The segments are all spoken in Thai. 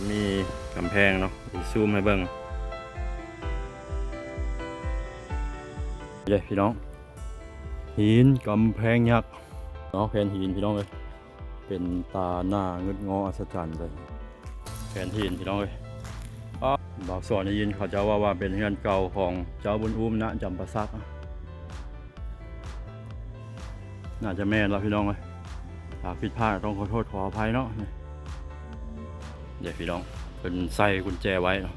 จะมีกำแพงเนาะอีซูมให้เบิ่งเย้พี่น้อง หินกำแพงยักษ์เนาะแผ่นหินพี่น้องเลยเป็นตาหน้าเงึดงออัศจรรย์เลยแผ่นหินพี่น้องเลยอ๋อบอกสอนได้ยินเขาเจ้าว่าว่าเป็นเรือนเก่าของเจ้าบุญอุ้มนะจำปาซักอะน่าจะแม่นแล้วพี่น้องเลยถ้าผิดพลาดต้องขอโทษขออภัยเนาะ เดี๋ยวพี่น้องเป็นใส่กุญแจไว้เนาะ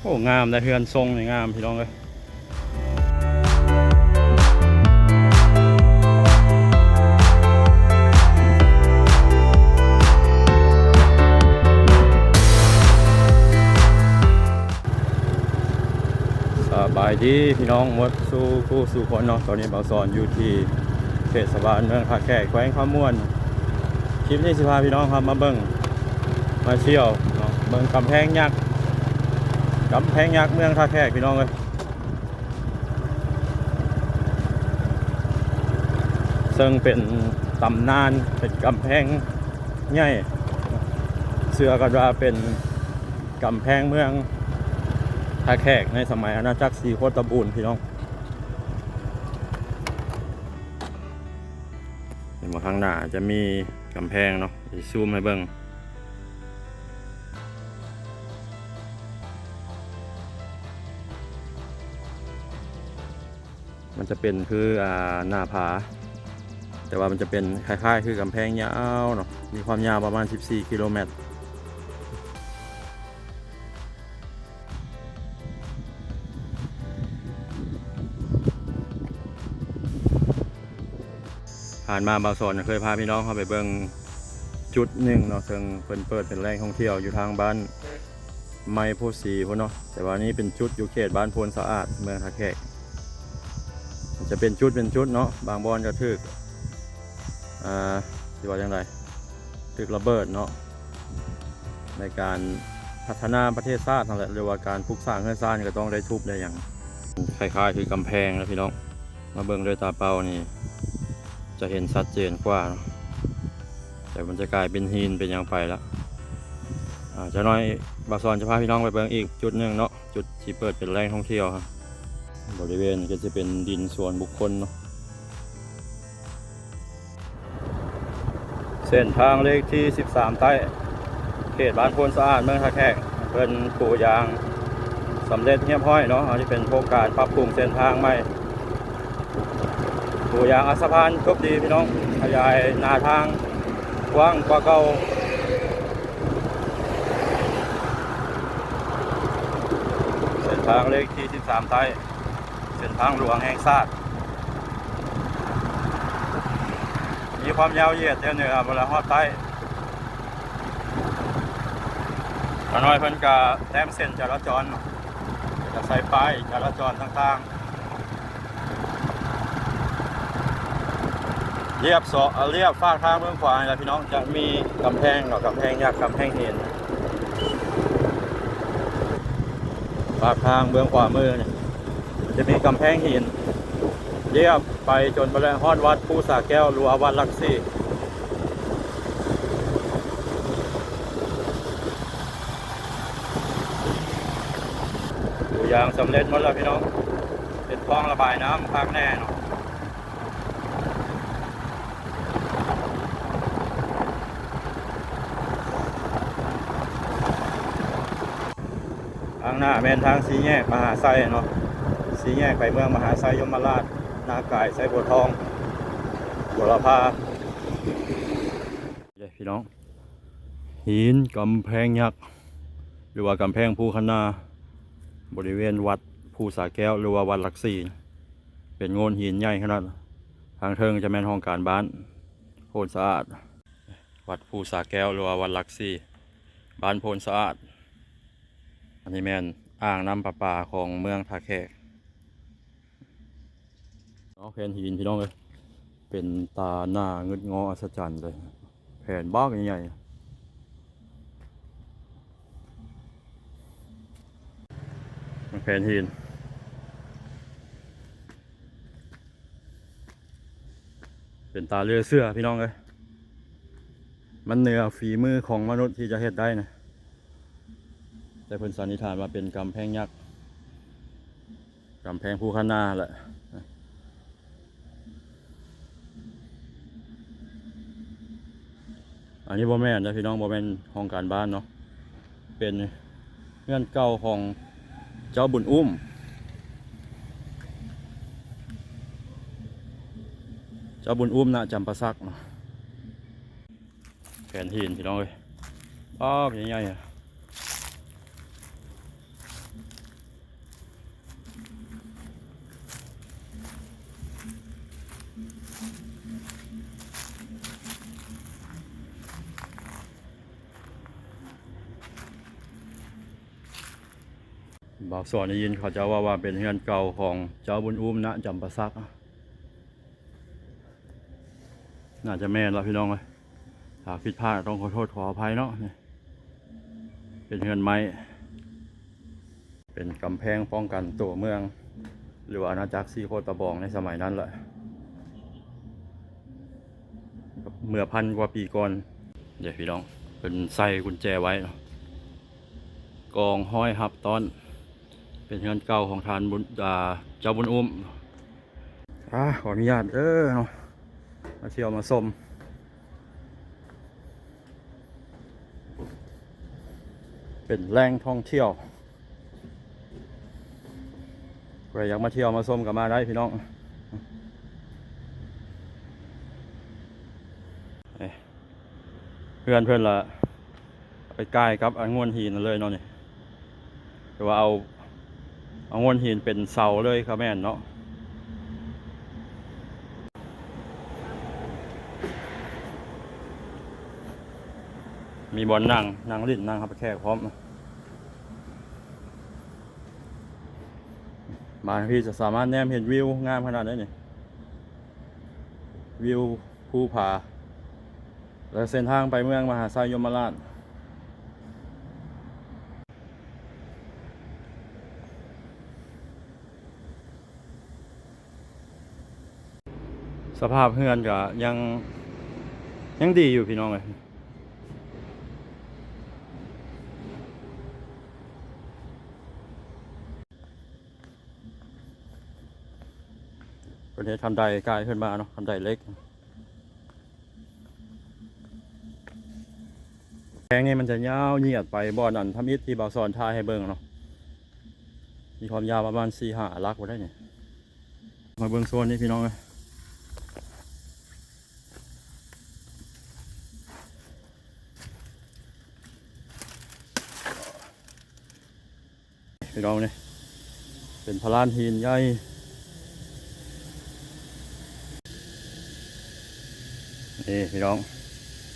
โอ้งามได้เฮือนทรงนี่งามพี่น้องเลยสบายดีพี่น้องมดสู่ผู้สู่คนเนาะตอนนี้เบาสอนอยู่ที่เทศบาลเมืองท่าแขกแขวงข้ามม่วน คลิปนี้สิพาพี่น้องครับมาเบิ่ง มาเที่ยวเนาะเบิ่งกำแพงยักษ์กำแพงยักษ์เมืองท่าแขกพี่น้องเลยซึ่งเป็นตำนานเป็นกำแพงใหญ่เสือกันว่าเป็นกำแพงเมืองท่าแขกในสมัยอาณาจักรสีโคตรบูรณ์พี่น้องเห็นว่าข้างหน้าจะมีกำแพงเนาะซูมให้เบิ่ง มันจะเป็นคืออ่าหน้าผา แต่ว่ามันจะเป็นคล้ายๆ คือกำแพงยาวเนาะมีความยาวประมาณ 14 กิโลเมตรผ่านมาบางโซนเคยพาพี่น้องเข้าไปเบิ่งจุดหนึ่งเนาะซึ่งเพิ่นเปิดเป็นแหล่งท่องเที่ยวอยู่ทางบ้านไม้โพสีพุ่นเนาะแต่ว่านี้เป็นจุดอยู่เขตบ้านโพนสะอาดเมืองท่าแขก จะเป็นจุดเป็นจุดเนาะบางบอนก็ถึกอ่าสิว่าจังไดถึกระเบิดเนาะในการพัฒนาประเทศชาตินั่นแหละหรือว่าการปลูกสร้างเฮือนสร้างก็ต้องได้ทุบได้อย่างคล้ายๆ คือกำแพงนะพี่น้องมาเบิ่งด้วยตาเปล่านี่ จะเห็นชัดเจนกว่า แต่มันจะกลายเป็นหินเป็นหยังไปแล้วอ่าจะน้อยบาซอนจะพาพี่น้องไปเบิ่งอีกจุดหนึ่งเนาะจุดที่เปิดเป็นแหล่งท่องเที่ยวครับ บริเวณก็จะเป็นดินส่วนบุคคลเนาะเส้นทางเลขที่ 13 ใต้เขตบ้านโพนสะอาดเมืองท่าแขกเพิ่นปลูกยางสำเร็จเรียบร้อยเนาะอันนี้เป็นโครงการปรับปรุงเส้นทางใหม่ตัวอย่างอัสพานครบดีพี่น้องขยายหน้าทางกว้างกว่าเก่าเส้นทางเลขที่ 13 ใต้ เส้นทางหลวงแห่งชาติมีความยาวเหยียดเท่าเหนือเวลาฮอดใต้ขน้อยเพิ่นกะแต้มเส้นจราจรจะใส่ป้ายจราจรต่างๆเรียบสอเรียบฟากทางเบื้องขวาแหละพี่น้องจะมีกำแพงเนาะกำแพงยักษ์กำแพงเห็นฟากทางเบื้องขวามือเนี่ย จะมีกำแพงหินเรียบไปจนไปเลยฮอดวัดภูสาแก้วรัววัดลักซี่อย่างสำเร็จหมดแล้วพี่น้อง เป็นคลองระบายน้ำข้างแน่นาะทางหน้าแม่นทางสีแยกมหาไซเนาะ สีแยกไปเมืองมหาไซยมราช นากายไซบัวทองบัวลพาเย้พี่น้อง หินกำแพงยักษ์หรือว่ากำแพงภูคณาบริเวณวัดภูสาแก้ว หรือว่าวัดหลักสี่เป็นโงนหินใหญ่ขนาดทางเทิงจะแม่นห้องการบ้านโพนสะอาด วัดภูสาแก้วหรือว่าวัดหลักสี่บ้านโพนสะอาด อันนี้แมนอ่างน้ำประปาของเมืองทาแขก เนาะแผ่นหินพี่น้องเลยเป็นตาหน้าเงึดงออัศจรรย์เลย แผ่นบ้อกใหญ่ๆแผ่นหินเป็นตาเรือเสื้อพี่น้องเลยมันเหนือฝีมือของมนุษย์ที่จะเฮ็ดได้นะแต่เพิ่นสันนิษฐานว่าเป็นกำแพงยักษ์กำแพงภูคานาแหละ อั นนี้บ่แม่นนะพี่น้องบ่แม่นห้องการบ้านเนาะ เป็นเงื่อนเก่าของเจ้าบุญอุ้ม เจ้าบุญอุ้มนะจำประซักเนาะแผ่นหินพี่น้องเอ้ยอ้าวใหญ่ๆ บอกสอนได้ยินเขาเจ้าว่าว่าเป็นเงื่อนเก่าของเจ้าบุญอุ้มนะจำปาสัก น่าจะแม่นแล้วพี่น้องเลยถ้าผิดพลาดต้องขอโทษขออภัยเนาะเป็นเงื่อนไม้ เป็นกำแพงป้องกันตัวเมือง หรือว่าอาณาจักรซีโคตะบองในสมัยนั้นแหละเมื่อพันกว่าปีก่อน เดี๋ยวพี่น้องเป็นใส่กุญแจไว้กองห้อยหับต้อน เป็นเงินเก่าของทานบุญเจ้าบุญอุ้มอ่าขออนุญาตเออเนาะมาเที่ยวมาชมเป็นแหล่งท่องเที่ยวใครอยากมาเที่ยวมาชมก็มาได้พี่น้องเพื่อนเพื่อนละไปใกล้กับอันงวนหินนั่นเลยเนาะนี่หรือว่าเอา เอางวนหินเป็นเสาเลยครับแม่นเนาะมีบอลนั่งนั่งลิ้นนั่งครับแขกพร้อมมาพี่จะสามารถแนมเห็นวิวงามขนาดนี้นี่วิวภูผาและเส้นทางไปเมืองมหาไซยมราช สภาพเฮือนก็ยัง ยังดีอยู่พี่น้องเลยประเทศทันใดกลายขึ้นมาเนาะทันใดเล็กแพงนี่มันจะยาวเหยียดไปบ่อนั่นทำอิฐที่บาซอนทายให้เบิ่งเนาะมีความยาวประมาณสี่ห้าลักไว้ได้เนี่ยมาเบิ่งโซนนี้พี่น้องเลย พี่น้องนี่เป็นพลานหินใหญ่นี่พี่น้อง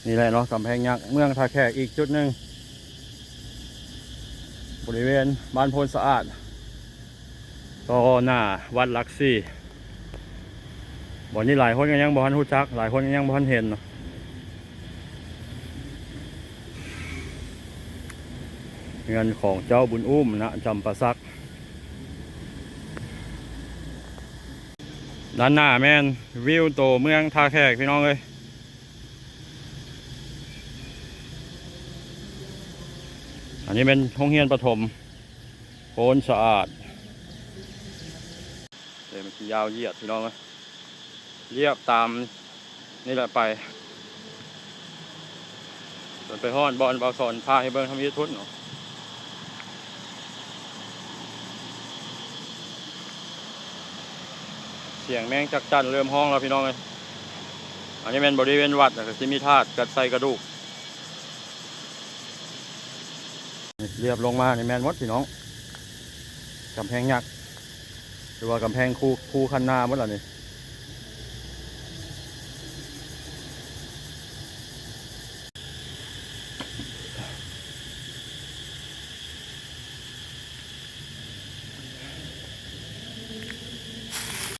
นี่แหละเนาะกำแพงยักษ์เมืองท่าแขกอีกจุดหนึ่งบริเวณบ้านโพนสะอาดต่อหน้าวัดลักซี่บ่อนนี้หลายคนก็ยังบ่ทันรู้จัก หลายคนก็ยังบ่ทันเห็นเนาะ เงินของเจ้าบุญอุ้มนะจำปาสัก ด้านหน้าแม่นวิวโตเมืองท่าแขกพี่น้องเลยอันนี้เป็นห้องเฮียนประถมโพนสะอาดเดี๋ยวมันยาวเหยียดพี่น้องเลยเรียบตามนี่แหละไปส่วนไปห้อนบอลบอลสอนพาให้เบิ้งทำยุทธุนเนาะ สียงแมงจักจันเริ่มห้องแล้วพี่น้องเลยอันนี้เป็นบริเวณวัดนะครับที่มีธาตุกัดใส่กระดูก เรียบลงมาในแมนวัดพี่น้องกำแพงยักษ์หรือว่ากำแพงคูคูคันนาหมดแล้วนี่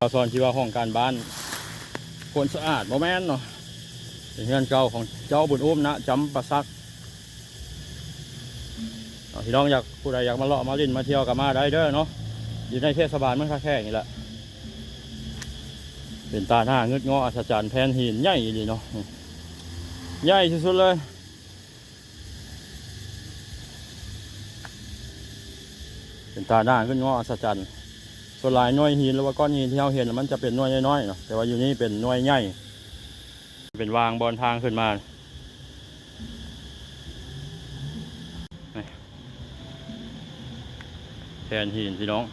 เราสอนที่ว่าห้องการบ้านคนสะอาดโมแมนเนาะเป็นเงื่อนเก่าของเจ้าบุญอุ้มนะจำปาซักพี่น้องอยากผู้ใดอยากมาเลาะมาลินมาเที่ยวกับมาได้เด้อเนาะอยู่ในเทศบาลเมืองท่าแค่นี่แหละเป็นตาหน้าเงืดงออัศจรรย์แผ่นหินใหญ่ดีเนาะใหญ่ที่สุดเลยเป็นตาด่างขึ้นงออัศจรรย์ ส่วนหลายหน่วยหินหรือว่าก้อนหินที่เราเห็นมันจะเป็นหน่วยน้อยๆเนาะแต่ว่าอยู่นี่เป็นหน่วยใหญ่เป็นวางบอลทางขึ้นมาแผ่นหินพี่น้อง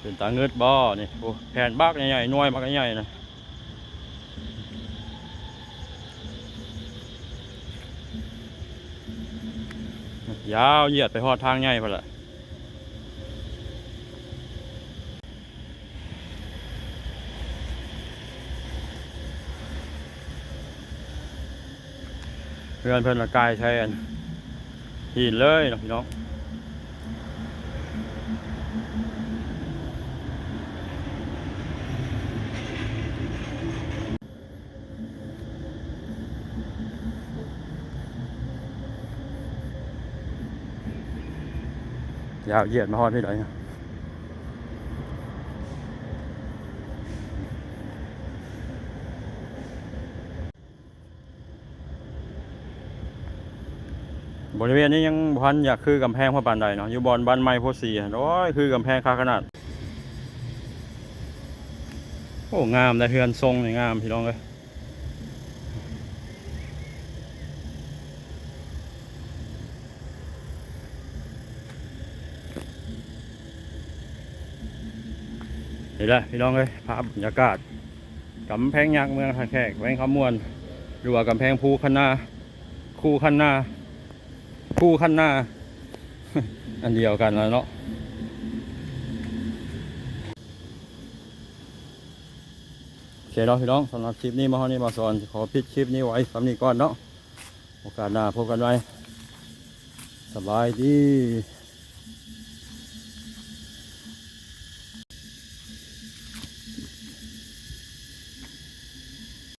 เป็นตาเงืดบ่อนี่โอ้แผ่นบักใหญ่ๆหน่วยบักใหญ่ๆนะยาวเหยียดไปหอดทางใหญ่พอละ เพื่อนเพื่อนละกายแทนหินเลยนะพี่น้องยาวเหยียดมาฮอดพี่หน่อยนะ บริเวณนี้ยังพันอยากคือกำแพงพระปานใดเนาะอยู่บอนบ้านไม้โพสีอะโอ้ยคือกำแพงคาขนาด โอ้งามแต่เฮือนทรงนี่งามพี่น้องเลยนี่แหละพี่น้องเลยภาพบรรยากาศกำแพงยักษ์เมืองท่าแขกแวงขมวนหรือว่ากำแพงภูคันนา คูคันนา คู่ขั้นหน้า อันเดียวกันแล้วเนาะโอเคเนาะพี่น้องสำหรับคลิปนี้มาห้องนี่มาสอนขอพิดคลิปนี้ไว้สำนี้ก่อนเนาะโอกาสหน้าพบกันไว้สบายดี